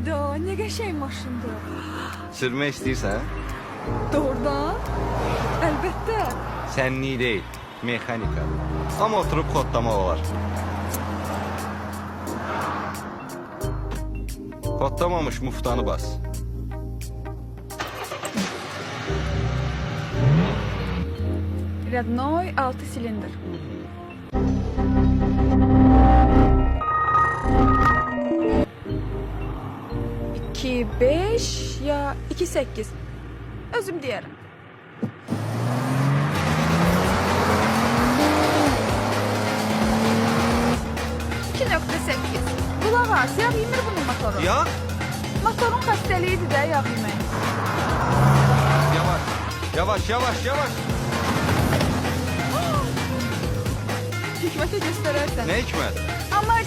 Hayda ne qəşəng maşındır. Sürmək istəyirsən? Doğrudan? Əlbəttə. Sənlik deyil, mexanika. Amma oturub kodlamaq olar. Kodlamamış muftanı bas. Rednoy 6 silindir. İki beş ya iki sekiz. Özüm diyerim. İki nokta sekiz. Kulak as, yağ yemir bunun motoru. Ya? Motorun xəstəliyidir də yağ yemək. Yavaş, yavaş, yavaş, yavaş. Hikmətə göstərərsən. Ne hikmet? Amma